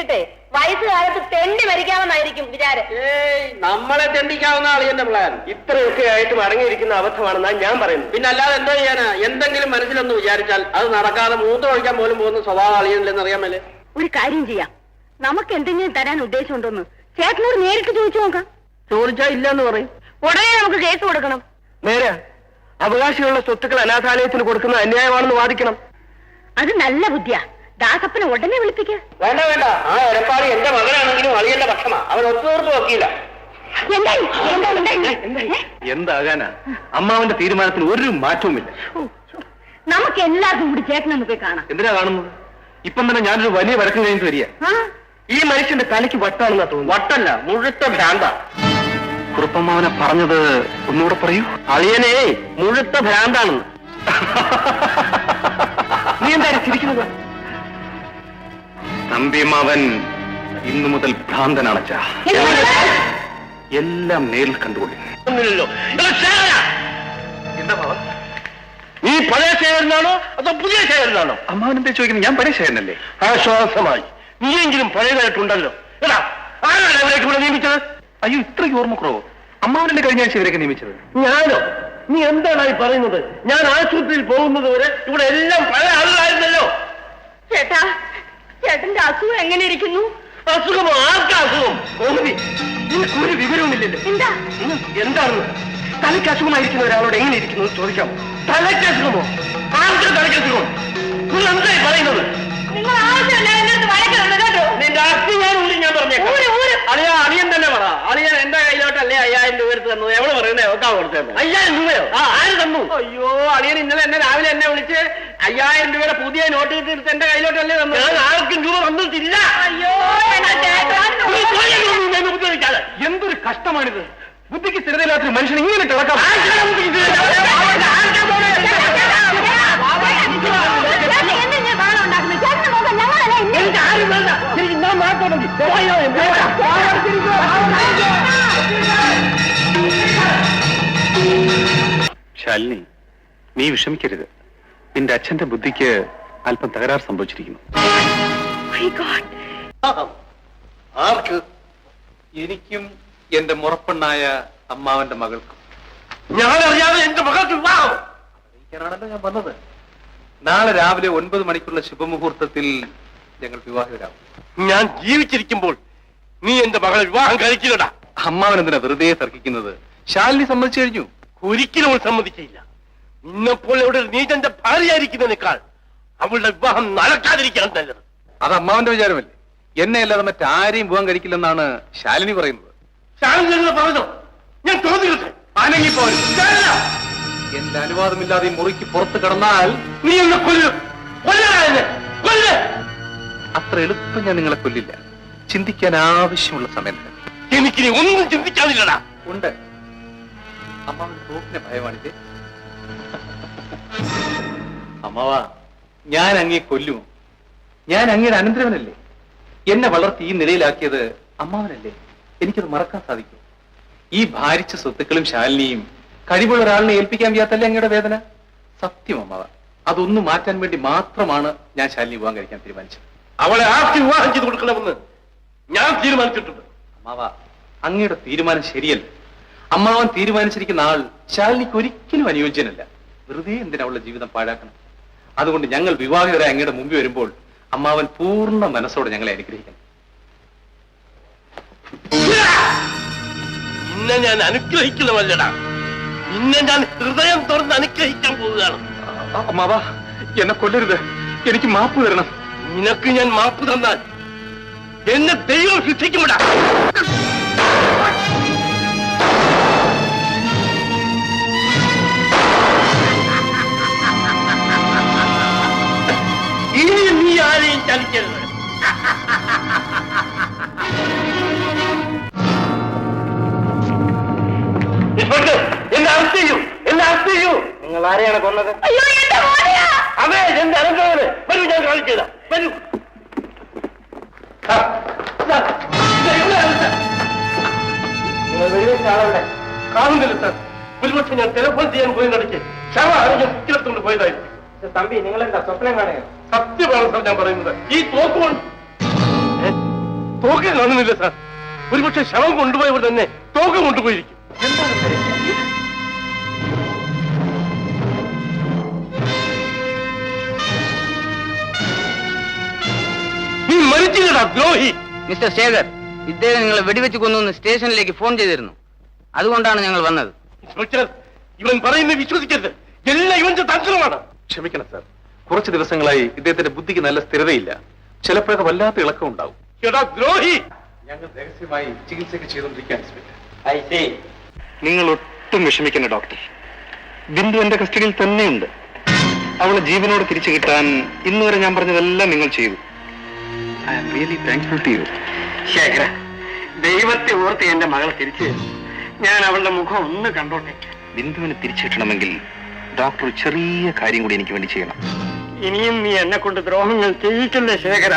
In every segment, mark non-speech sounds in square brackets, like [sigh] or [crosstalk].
കേട്ടിട്ടേ? വയസ്സുകാലത്ത് തെണ്ടി മരിക്കാമെന്നായിരിക്കും വിചാരം. ഏയ് നമ്മളെ തെണ്ടിക്കാവുന്ന അളിയന്റെ പ്ലാൻ ഇത്രയൊക്കെ ആയിട്ട് മടങ്ങിയിരിക്കുന്ന അബദ്ധമാണെന്നാ ഞാൻ പറയുന്നത്. പിന്നെ അല്ലാതെ എന്താ ചെയ്യാനാ? എന്തെങ്കിലും മനസ്സിലൊന്ന് വിചാരിച്ചാൽ അത് നടക്കാതെ മൂത്രം ഒഴിക്കാൻ പോലും പോകുന്ന സ്വഭാവം അളിയനില്ലെന്ന് അറിയാമല്ലേ ഒരു കാര്യം ചെയ്യാം. നമുക്ക് എന്തെങ്കിലും തരാൻ ഉദ്ദേശമുണ്ടോന്ന് ചേട്ടനോട് നേരിട്ട് ചോദിച്ചു നോക്കാം. ചോദിച്ചാ ഇല്ലെന്ന് പറയും. ഉടനെ നമുക്ക് കേസ് കൊടുക്കണം. നേരെ അവകാശികളുടെ സ്വത്തുക്കൾ അനാഥാലയത്തിന് കൊടുക്കുന്ന അന്യായമാണെന്ന് വാദിക്കണം. അത് നല്ല ബുദ്ധിയാ. ദാസപ്പനെ ഉടനെ വിളിപ്പിക്ക. വേണ്ട വേണ്ട. ആ എടപ്പാടി എന്റെ മകനാണെങ്കിലും അളിയന്റെ പക്ഷമാ അവൻ ഒത്തുതീർപ്പ് നോക്കിയില്ല? എന്താകാനാ? അമ്മാവന്റെ തീരുമാനത്തിന് ഒരു മാറ്റവുമില്ല. നമുക്ക് എല്ലാവർക്കും കൂടി ചേട്ടനൊന്ന് പോയി കാണാം. എന്തിനാ കാണുന്നത്? ഇപ്പം തന്നെ ഞാനൊരു വലിയ വഴക്കം കഴിഞ്ഞു വരിക. ഈ മനുഷ്യന്റെ തലയ്ക്ക് വട്ടാണെന്നാ തോന്നുന്നു വട്ടല്ല മുഴുത്ത ഭ്രാന്ത. കുറുപ്പമ്മാവനെ പറഞ്ഞത് ഒന്നുകൂടെ പറയൂ. അളിയനെ മുഴുത്ത ഭ്രാന്താണെന്ന്. [laughs] നീ എന്തായാലും ചിരിക്കുന്നത്? തമ്പിമാവൻ ഇന്നു മുതൽ ഭ്രാന്തനാണച്ച. എല്ലാം നേരിൽ കണ്ടുകൊള്ളു. ശേഖരാ! എന്താ നീ പഴയ ശേഖരനാണോ അതോ പുതിയ ശേഖരനാണോ? അമ്മാവൻ എന്താ ചോദിക്കുന്നത് ഞാൻ പഴയ ശേഖരനല്ലേ? ആശ്വാസമായി. നീയെങ്കിലും പഴയതായിട്ടുണ്ടല്ലോ എടാ ആരാണ് ഇവരേക്ക് ഇവിടെ നിയമിച്ചത്? അയ്യോ ഇത്രയ്ക്ക് ഓർമ്മക്കുറവോ? അമ്മാവനല്ലേ കഴിഞ്ഞ ആഴ്ച ഇവരൊക്കെ നിയമിച്ചത്? ഞാനോ? നീ എന്താണ് ഈ പറയുന്നത്? ഞാൻ ആശുപത്രിയിൽ പോകുന്നത് വരെ ഇവിടെ എല്ലാം പഴയ ആളുകളായിരുന്നല്ലോ. ചേട്ടാ ചേട്ടന്റെ അസുഖം എങ്ങനെ ഇരിക്കുന്നു? അസുഖമോ ആർക്കാ അസുഖം? ഓമതി നിനക്ക് ഒരു വിവരവുമില്ലല്ലോ. എന്താ? എന്താണ് തലയ്ക്ക് അസുഖമായിരിക്കുന്ന ഒരാളോട് എങ്ങനെ ഇരിക്കുന്നു എന്ന് ചോദിക്കാം. തലയ്ക്ക് അസുഖമോ? ആർക്ക് തലയ്ക്ക് അസുഖം? നിങ്ങൾ എന്തായി പറയുന്നത്? നിങ്ങൾ ആവശ്യമില്ല നിന്റെ അസ്ഥി അളിയൻ തന്നെ എന്റെ കയ്യിലോട്ടല്ലേ അയ്യായിരം രൂപ എടുത്ത് തന്നു എവിടെ പറയുന്നേ? ഒക്കാ കൊടുത്തത് അയ്യായിരം രൂപയോ? ആ. ആര് തന്നു? അയ്യോ അളിയൻ ഇന്നലെ എന്നെ രാവിലെ എന്നെ വിളിച്ച് അയ്യായിരം രൂപയുടെ പുതിയ നോട്ട് കിട്ടി എന്റെ കയ്യിലോട്ടല്ലേ ഞാൻ ആർക്കും രൂപ തന്നിട്ടില്ല. അയ്യോ. എന്തൊരു കഷ്ടമാണിത്? ബുദ്ധിക്ക് സ്ഥിരതയില്ലാത്തൊരു മനുഷ്യൻ ഇങ്ങനെ കിടക്കാം. ആരും വേണ്ട. ശാലിനി നീ വിഷമിക്കരുത് നിന്റെ അച്ഛന്റെ ബുദ്ധിക്ക് അല്പം തകരാർ സംഭവിച്ചിരിക്കുന്നു ആർക്ക് എനിക്കും എന്റെ മുറപ്പെണ്ണായ അമ്മാവന്റെ മകൾക്കും ഞാൻ അറിയാതെ എന്റെ മകൾക്ക് അറിയിക്കാനാണല്ലോ ഞാൻ വന്നത് നാളെ രാവിലെ ഒൻപത് മണിക്കുള്ള ശുഭമുഹൂർത്തത്തിൽ ഞങ്ങൾ വിവാഹിതരാകും. ഞാൻ ജീവിച്ചിരിക്കുമ്പോൾ നീ എന്റെ മകളെ വിവാഹം കഴിക്കില്ലടാ. അമ്മാവൻ എന്തിനാ വെറുതെ തർക്കിക്കുന്നത്? ശാലിനി സമ്മതിച്ചു കഴിഞ്ഞു. ഒരിക്കലും അവൾ സമ്മതിക്കില്ല നിന്നെപ്പോലെ ഇവിടെ നീ തന്റെ ഭാര്യയായിരിക്കുന്നതിനേക്കാൾ അവളുടെ വിവാഹം നടക്കാതിരിക്കാൻ നല്ലത്. അത് അമ്മാവന്റെ വിചാരമല്ലേ? എന്നെ അല്ലാതെ മറ്റാരെയും വിവാഹം കഴിക്കില്ലെന്നാണ് ശാലിനി പറയുന്നത്. ശാലിനി പറഞ്ഞോ ഞാൻ എന്റെ അനുവാദമില്ലാതെ മുറിക്ക് പുറത്ത് കിടന്നാൽ നീ എന്നെ കൊല്ലു കൊല്ലു കൊല്ല്. അത്ര എളുപ്പം ഞാൻ നിങ്ങളെ കൊല്ലില്ല. ചിന്തിക്കാൻ ആവശ്യമുള്ള സമയം എനിക്ക് ഒന്നും ചിന്തിക്കാതില്ലടാ ഉണ്ട്. അമ്മാവിന്റെ തോക്കിനെ ഭയമാണിത് അമ്മാവ ഞാൻ അങ്ങേ കൊല്ലുമോ ഞാൻ അങ്ങയുടെ അനന്തരവനല്ലേ? എന്നെ വളർത്തി ഈ നിലയിലാക്കിയത് അമ്മാവനല്ലേ? എനിക്കത് മറക്കാൻ സാധിക്കും. ഈ ഭാരിച്ച സ്വത്തുക്കളും ശാലിനിയും കഴിവുള്ള ഒരാളിനെ ഏൽപ്പിക്കാൻ വയ്യാത്തല്ലേ അങ്ങയുടെ വേദന? സത്യം അമ്മാവ അതൊന്നും മാറ്റാൻ വേണ്ടി മാത്രമാണ് ഞാൻ ശാലിനി പോകാൻ കഴിക്കാൻ തീരുമാനിച്ചത്. അവളെ ആർക്ക് വിവാഹം ചെയ്ത് കൊടുക്കണമെന്ന് ഞാൻ തീരുമാനിച്ചിട്ടുണ്ട്. അമ്മാവ അങ്ങയുടെ തീരുമാനം ശരിയല്ല. അമ്മാവൻ തീരുമാനിച്ചിരിക്കുന്ന ആൾ ശാലിനിക്ക് ഒരിക്കലും അനുയോജ്യനല്ല. വെറുതെ എന്തിനാ അവളുടെ ജീവിതം പാഴാക്കണം? അതുകൊണ്ട് ഞങ്ങൾ വിവാഹിതരായ അങ്ങയുടെ മുമ്പിൽ വരുമ്പോൾ അമ്മാവൻ പൂർണ മനസ്സോടെ ഞങ്ങളെ അനുഗ്രഹിക്കണം. നിന്നെ ഞാൻ അനുഗ്രഹിക്കുന്നതല്ലടാ. നിന്നെ ഞാൻ ഹൃദയം തുറന്ന് അനുഗ്രഹിക്കാൻ പോവുകയാണ്. അമ്മാവ എന്നെ കൊല്ലരുത്. എനിക്ക് മാപ്പ് തരണം. നിനക്ക് ഞാൻ മാപ്പ് തന്നാൽ എന്നെ ദൈവം ശിക്ഷിക്കുമിടാ ഇനി നീ ആരെയും ഇൻസ്പെക്ടർ, എന്നെ അറസ്റ്റ് ചെയ്യൂ. എന്നെ അറസ്റ്റ് ചെയ്യൂ. നിങ്ങൾ ആരെയാണ് കൊന്നത്? അയ്യോ എന്റെ മോനെയാ അതെ എന്റെ അനന്തരവന് വരൂ ഞാൻ കാണിച്ചതാ വരൂ സാർ, സാർ, ഇത് എവിടെയാണ് സാർ? നിങ്ങൾ വെടിവെച്ച ആളെവിടെ? കാണുന്നില്ല സാർ ഒരുപക്ഷെ ഞാൻ ടെലിഫോൺ ചെയ്യാൻ പോയി നടക്ക് ശവ ആരെങ്കിലും കുറ്റിലെടുത്തുകൊണ്ട് പോയതായിരുന്നു തമ്പി നിങ്ങൾ എന്താ സ്വപ്നം കാണുക സത്യമാണ് സാർ ഞാൻ പറയുന്നത്. ഈ തോക്കുകൊണ്ട്? തോക്ക് കാണുന്നില്ല സാർ. ഒരുപക്ഷെ ശവം കൊണ്ടുപോയവർ തന്നെ തോക്ക് കൊണ്ടുപോയിരിക്കും. എന്താണ് ദ്രോഹി. മിസ്റ്റർ ശേഖർ ഇദ്ദേഹം നിങ്ങളെ വെടിവെച്ച് കൊന്നു സ്റ്റേഷനിലേക്ക് ഫോൺ ചെയ്തിരുന്നു. അതുകൊണ്ടാണ് ഞങ്ങൾ വന്നത്. ഇൻസ്പെക്ടർ ഇവൻ പറയുന്നത് വിശ്വസിക്കരുത്. എല്ലാം ഇവന്റെ തന്ത്രമാണ് ക്ഷമിക്കണം സാർ. കുറച്ച് ദിവസങ്ങളായി ഇദ്ദേഹത്തിന്റെ ബുദ്ധിക്ക് നല്ല സ്ഥിരതയില്ല. ചിലപ്പോഴൊക്കെ വല്ലാത്ത ഇളക്കം ഉണ്ടാവും. എടാ ദ്രോഹി. ഞങ്ങൾ രഹസ്യമായി ചികിത്സയ്ക്ക് ചെയ്തുകൊണ്ടിരിക്കാൻ ഇൻസ്പെക്ടർ നിങ്ങൾ ഒട്ടും വിഷമിക്കുന്ന ഡോക്ടർ. ബിന്ദു എന്റെ കസ്റ്റഡിയിൽ തന്നെയുണ്ട്. അവളെ ജീവനോട് തിരിച്ചു കിട്ടാൻ ഇന്നുവരെ ഞാൻ പറഞ്ഞതെല്ലാം നിങ്ങൾ ചെയ്തു. I am really thankful to you. ശേഖര ദൈവത്തെ ഓർത്ത് എന്റെ മകൾ തിരിച്ചു ഞാൻ അവളുടെ മുഖം ഒന്ന് കണ്ടോട്ടെ. ബിന്ദുവിനെ തിരിച്ചു കിട്ടണമെങ്കിൽ ഡോക്ടർ ചെറിയ കാര്യം കൂടി എനിക്ക് വേണ്ടി ചെയ്യണം. ഇനിയും നീ എന്നെ കൊണ്ട് ദ്രോഹങ്ങൾ ചെയ്യിക്കല്ലേ ശേഖര?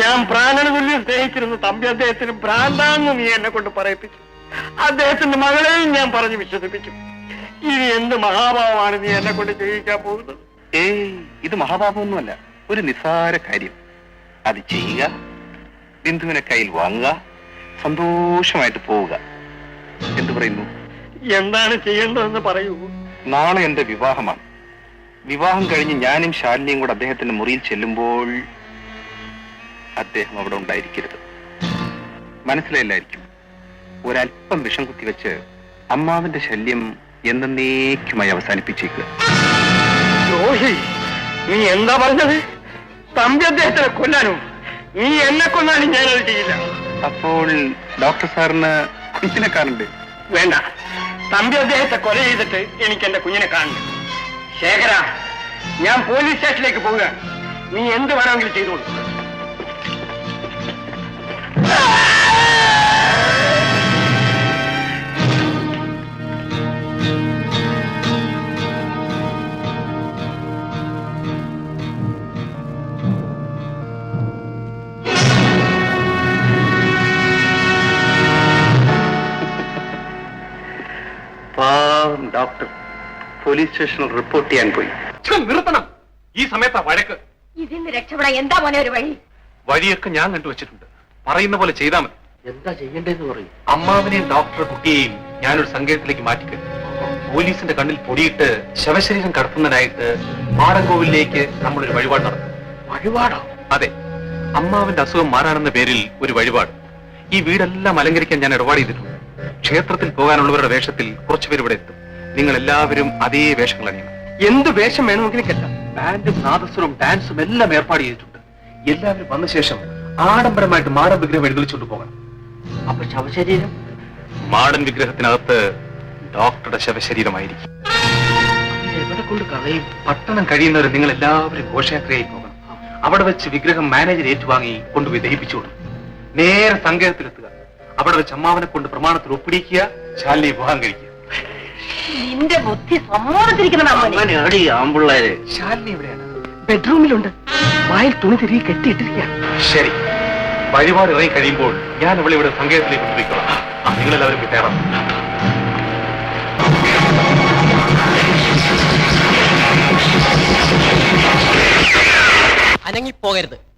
ഞാൻ പ്രാണനതുല്യം സ്നേഹിച്ചിരുന്ന തമ്പി അദ്ദേഹത്തിന് ഭ്രാന്താന്ന് നീ എന്നെ കൊണ്ട് പറയിപ്പിച്ചു. അദ്ദേഹത്തിന്റെ മകളെയും ഞാൻ പറഞ്ഞു വിശ്വസിപ്പിച്ചു. ഇനി എന്ത് മഹാഭാവമാണ് നീ എന്നെ കൊണ്ട് ചെയ്യിക്കാൻ പോകുന്നത്? ഏയ് ഇത് മഹാഭാവമൊന്നുമല്ല ഒരു നിസ്സാര കാര്യം. അത് ചെയ്യുക. ബിന്ദുവിനെ കയ്യിൽ വാങ്ങുക. സന്തോഷമായിട്ട് പോവുക. എന്തു പറയുന്നു? എന്താണ് ചെയ്യേണ്ടതെന്ന് പറയൂ. നാളെ എന്റെ വിവാഹമാണ്. വിവാഹം കഴിഞ്ഞ് ഞാനും ശാലിനിയും കൂടെ അദ്ദേഹത്തിന്റെ മുറിയിൽ ചെല്ലുമ്പോൾ അദ്ദേഹം അവിടെ ഉണ്ടായിരിക്കരുത്. മനസ്സിലായില്ലായിരിക്കും. ഒരല്പം വിഷം കുത്തിവെച്ച് അമ്മാവിന്റെ ശല്യം എന്നേക്കുമായി അവസാനിപ്പിച്ചേക്കുക നീ എന്താ പറഞ്ഞത്? തമ്പി അദ്ദേഹത്തിനെ കൊല്ലാനോ നീ എന്നെ കൊന്നാലും ഞാനത് ചെയ്യില്ല. അപ്പോൾ ഡോക്ടർ സാറിന് കുഞ്ഞിനെ കാണണ്ടേ? വേണ്ട. തമ്പി അദ്ദേഹത്തെ കൊല ചെയ്തിട്ട് എനിക്ക് എന്റെ കുഞ്ഞിനെ കാണണം ശേഖര ഞാൻ പോലീസ് സ്റ്റേഷനിലേക്ക് പോവുക നീ എന്ത് വേണമെങ്കിലും ചെയ്തോളൂ. പോലീസ് സ്റ്റേഷനിൽ റിപ്പോർട്ട് ചെയ്യാൻ പോയി. നിർത്തണം. ഈ സമയത്താ വഴക്ക്. ഇതിന്ന് രക്ഷപ്പെടാൻ എന്താ മോനെ ഒരു വഴി? വഴിയൊക്കെ ഞാൻ കണ്ടുവച്ചിട്ടുണ്ട്. പറയുന്ന പോലെ ചെയ്താൽ മതി. എന്താ ചെയ്യേണ്ടതെന്ന് പറയും. അമ്മാവിനെയും ഡോക്ടറെ കുട്ടിയെയും ഞാനൊരു സങ്കേതത്തിലേക്ക് മാറ്റിക്കരുത്. പോലീസിന്റെ കണ്ണിൽ പൊടിയിട്ട് ശവശരീരം കടത്തുന്നതിനായിട്ട് മാടങ്കോവിലേക്ക് നമ്മളൊരു വഴിപാട് നടത്തും. വഴിപാടോ? അതെ. അമ്മാവിന്റെ അസുഖം മാറാനെന്ന പേരിൽ ഒരു വഴിപാട്. ഈ വീടെല്ലാം അലങ്കരിക്കാൻ ഞാൻ ഇടപാട് ചെയ്തിട്ടുണ്ട്. ക്ഷേത്രത്തിൽ പോകാനുള്ളവരുടെ വേഷത്തിൽ കുറച്ചുപേർ ഇവിടെ എത്തും. നിങ്ങൾ എല്ലാവരും അതേ വേഷങ്ങൾ അണിയണം. എന്ത് വേഷം വേണമെങ്കിലും കെട്ടാം ബാൻഡും നാദസ്വരവും ഡാൻസും എല്ലാം ഏർപ്പാട് ചെയ്തിട്ടുണ്ട്. എല്ലാവരും വന്ന ശേഷം ആഡംബരമായിട്ട് മാടൻ വിഗ്രഹം എഴുന്നള്ളിച്ചുകൊണ്ട് പോകണം. അപ്പൊ ശവശരീരം? മാടൻ വിഗ്രഹത്തിനകത്ത് ഡോക്ടറുടെ ശവശരീരമായിരിക്കും. എവിടെ കൊണ്ട് കളയും? പട്ടണം കഴിയുന്നവരെ നിങ്ങൾ എല്ലാവരും ഘോഷയാത്രയായി പോകണം. അവിടെ വെച്ച് വിഗ്രഹം മാനേജർ ഏറ്റുവാങ്ങി കൊണ്ടുപോയി ദഹിപ്പിച്ചു കൊടുക്കും. നേരെ സങ്കേതത്തിലെത്തുക. അവിടെ വെച്ച് അമ്മാവനെ കൊണ്ട് പ്രമാണത്തിൽ ഒപ്പിടിക്കുക ശാലിനി വിവാഹം കഴിക്കുക. നിന്റെ ബുദ്ധി സമ്മോദിച്ചിരിക്കുന്നതാ മോനെ. അങ്ങനെയാണ് ആമ്പിള്ളേര് ശാലിനി എവിടെയാണ്? ബെഡ്റൂമിലുണ്ട്. വായിൽ തുണി തിരികെ കെട്ടിയിട്ടിരിക്കുകയാണ്. ശരി. വഴിപാട് ഇറങ്ങി കഴിയുമ്പോൾ ഞാൻ അവളെ ഇവിടെ സങ്കേതത്തിലേക്ക് കൊണ്ടുപോയിക്കോളാം. നിങ്ങളെല്ലാവരും വിട്ടേറാം അനങ്ങിപ്പോകരുത്.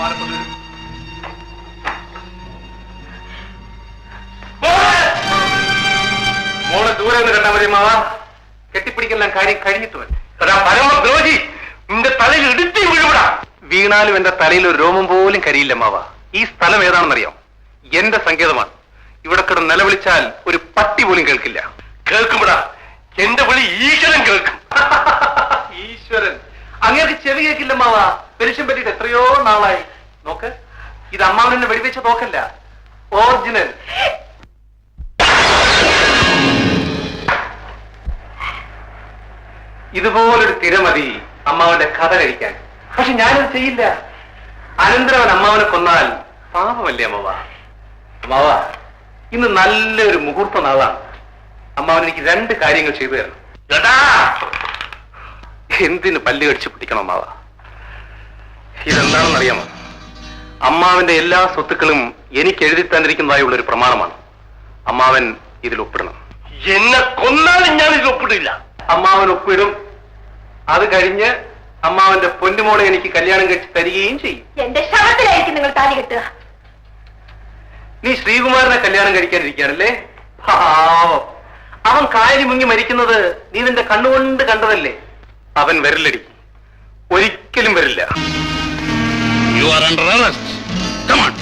ബഹുമാനപ്പെട്ടവരും മോളെ! ദൂരെ നിന്ന് കണ്ടാൽ മതി മാവാ കെട്ടിപ്പിടിക്കെല്ലാം കാര്യം കഴിഞ്ഞിട്ട് പരമദ്രോഹി നിന്റെ തലയിൽ ഇടുത്തി വീഴുപടാ വീണാലും എന്റെ തലയിൽ ഒരു രോമം പോലും കരിയില്ല മാവ ഈ സ്ഥലം ഏതാണെന്നറിയാം? എന്റെ സങ്കേതമാണ്. ഇവിടെ കിടന്ന് നിലവിളിച്ചാൽ ഒരു പട്ടി പോലും കേൾക്കില്ല. കേൾക്കുമ്പടാ എന്റെ വിളി ഈശ്വരൻ കേൾക്കും. [laughs] ഈശ്വരൻ. അങ്ങനെ ചെവി കേൾക്കില്ല മാവാ പെരുഷം പറ്റിയിട്ട് എത്രയോ നാളായി. നോക്ക് ഇത് അമ്മാവനെ വെടിവെച്ച നോക്കല്ല ഒറിജിനൽ ഇതുപോലൊരു തിരമതി അമ്മാവന്റെ കഥ കഴിക്കാൻ. പക്ഷെ ഞാനത് ചെയ്യില്ല. അനന്തരവൻ അമ്മാവനെ കൊന്നാൽ പാപമല്ലേ അമ്മാവ? അമ്മാവ ഇന്ന് നല്ലൊരു മുഹൂർത്ത നാളാണ്. അമ്മാവൻ എനിക്ക് രണ്ട് കാര്യങ്ങൾ ചെയ്തു തരണം. എന്തിന് പല്ല് കടിച്ചു പിടിക്കണം അമ്മാവ? ഇതെന്താണെന്ന് അറിയാമോ അമ്മാവന്റെ എല്ലാ സ്വത്തുക്കളും എനിക്ക് എഴുതി തന്നിരിക്കുന്നതായുള്ള ഒരു പ്രമാണമാണ്. അമ്മാവൻ ഇതിൽ ഒപ്പിടണം. എന്നെ കൊന്നാലും ഞാൻ ഇതിൽ ഒപ്പിടില്ല. അമ്മാവൻ ഒപ്പിടും. അത് കഴിഞ്ഞ് അമ്മാവന്റെ പൊന്നുമോളെ എനിക്ക് കല്യാണം കഴിച്ച് തരികയും ചെയ്യും. എന്റെ ശവത്തിലായിരിക്കും നിങ്ങൾ താലി കെട്ടുക. നീ ശ്രീകുമാരനെ കല്യാണം കഴിക്കാനിരിക്കുകയാണല്ലേ? പാവം. അവൻ കായലി മുങ്ങി മരിക്കുന്നത് നീ നിന്റെ കണ്ണുകൊണ്ട് കണ്ടതല്ലേ? അവൻ വരില്ലടി. ഒരിക്കലും വരില്ല. You are under arrest come on